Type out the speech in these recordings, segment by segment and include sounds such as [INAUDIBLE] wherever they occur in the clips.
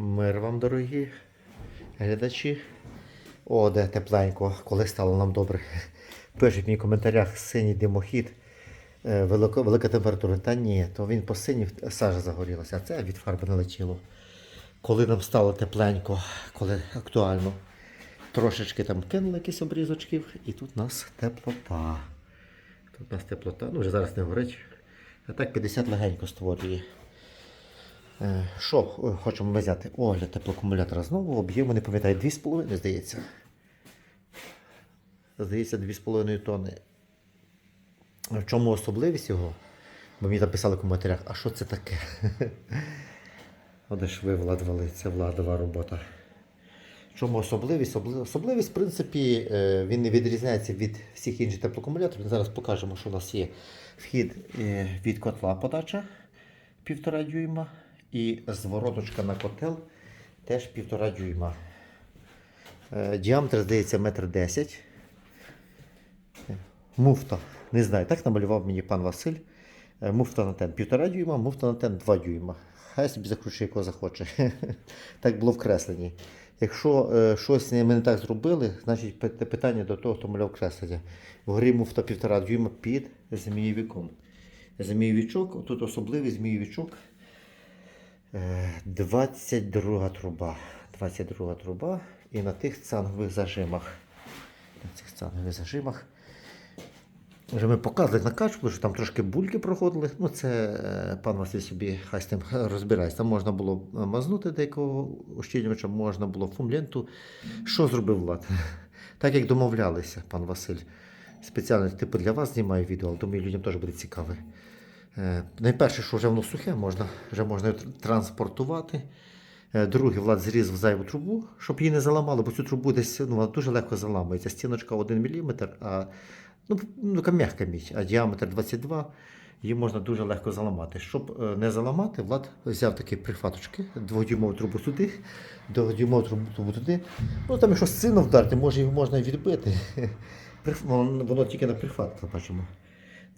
Мир вам, дорогі глядачі. О, де тепленько, коли стало нам добре. Пишуть мені в коментарях синій димохід, е, велика, велика температура. Та ні, то він по синій сажа загорілася, а це від фарби не летіло. Коли нам стало тепленько, коли актуально, трошечки там кинули якісь обрізочків, і тут у нас теплота. Тут у нас теплота, ну вже зараз не горить. А так 50 легенько створює. Е, Що е, хочемо взяти? Огляд теплоакумулятора знову. Об'єму не пам'ятаю, 2,5, здається. Здається, 2,5 тонни. В чому особливість його? Бо мені там писали в коментарях, а що це таке? [LAUGHS] Оде ж ви це владова робота. В чому особливість? Особливість, в принципі, е, він не відрізняється від всіх інших теплоакумуляторів. Зараз покажемо, що у нас є вхід від котла подача 1,5 дюйма і звороточка на котел теж 1,5 дюйма. Е, Діаметр, здається, 1,10 м. Муфта. Не знаю, так намалював мені пан Василь. Е, Муфта на тен 1,5 дюйма, муфта на тен 2 дюйма. Хай собі закручує, кого захоче. [LAUGHS] так було вкреслені. Якщо е, щось ми не так зробили, значить питання до того, хто малював креслення. Вгорі муфта 1,5 дюйма під змієвіком. Змієвічок, тут особливий змієвічок. Е, 22 труба. 22 труба. І на тих цангових зажимах. На цих цангових зажимах. Вже ми показували накачку, що там трошки бульки проходили. Ну, це е, пан Василь собі хай з тим [LAUGHS] розбирається. Там можна було е, мазнути деякого ощільнювача, можна було фумленту. Що зробив Влад? [LAUGHS] Так як домовлялися, пан Василь. Спеціально типу для вас знімаю відео, але думаю, людям теж буде цікаве. Е, Найперше, що вже воно сухе, можна, вже можна транспортувати. Е, Друге, Влад зрізав зайву трубу, щоб її не заламало, бо цю трубу десь ну, вона дуже легко заламується. Стіночка 1 мм, а ну, ну, м'яка мідь, а діаметр 22 її можна дуже легко заламати. Щоб е, не заламати, Влад взяв такі прихваточки, дводюймову трубу сюди, дводюймову трубу, трубу туди. Ну там якщо сильно вдарити, може його можна відбити. [LAUGHS] Воно, тільки на прихватках бачимо.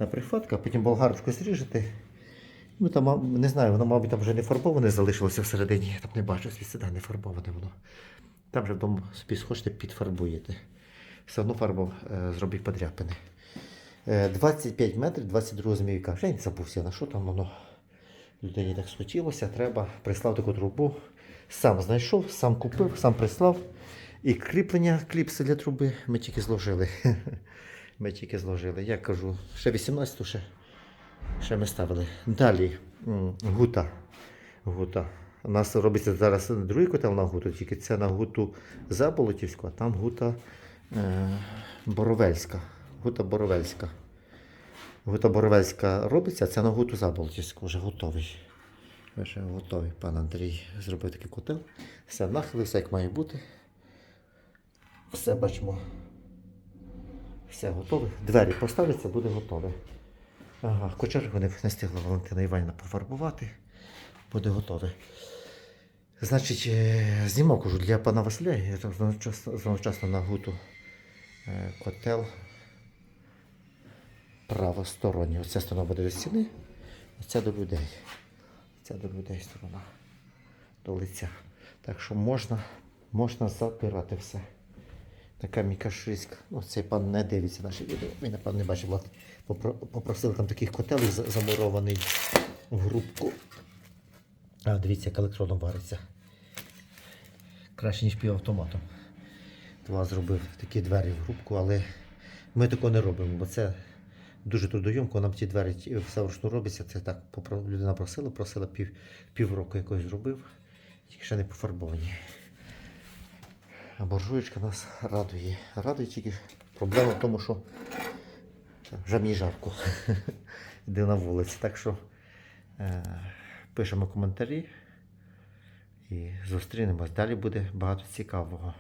На прихватка, потім болгарочку зріжете. Ну, там, не знаю, воно, мабуть, там вже не фарбоване залишилося всередині. Я там не бачу, звідси не фарбоване воно. Там вже вдома собі схочете, підфарбуєте. Все одно фарбу е, зробіть подряпини. Е, 25 метрів, 22 змійка. Вже не забувся, на що там воно людині так схотілося. Треба прислав таку трубу. Сам знайшов, сам купив, сам прислав. І кріплення кліпси для труби ми тільки зложили. [LAUGHS] Ми тільки зложили. Я кажу, ще 18 ще, ще ми ставили. Далі гута. гута. У нас робиться зараз другий котел на гуту, тільки це на гуту Заболотівську, а там гута е, Боровельська. Гута Боровельська. Гута Боровельська робиться, а це на гуту Заболотівську вже готовий. Вже готовий. Пан Андрій зробив такий котел. Все нахилився, як має бути. Все бачимо. Все готове. Двері поставляться, буде готове. Ага, кочер вони не встигла Валентина Іванівна пофарбувати. Буде готове. Значить, е, знімав кажу для пана Василя, я так одночасно на гуту е, котел правосторонній. Оця сторона буде до стіни, а ця до людей. Ця до людей сторона до лиця. Так що можна, можна запирати все. Така мікашиська. Ну, цей пан не дивиться наші відео. Він, напевно, не бачив. Влад попро- попросив там таких котелів замурований в грубку. А, дивіться, як електроном вариться. Краще, ніж півавтоматом. Влад зробив такі двері в грубку, але ми такого не робимо, бо це дуже трудоємко. Нам ті двері все вручну робиться. Це так людина просила, просила пів, півроку якось зробив, тільки ще не пофарбовані. А буржуєчка нас радує. Радує тільки проблема в тому, що вже мені жарко. [LAUGHS] Йде на вулиці. Так що е, пишемо коментарі і зустрінемось. Далі буде багато цікавого.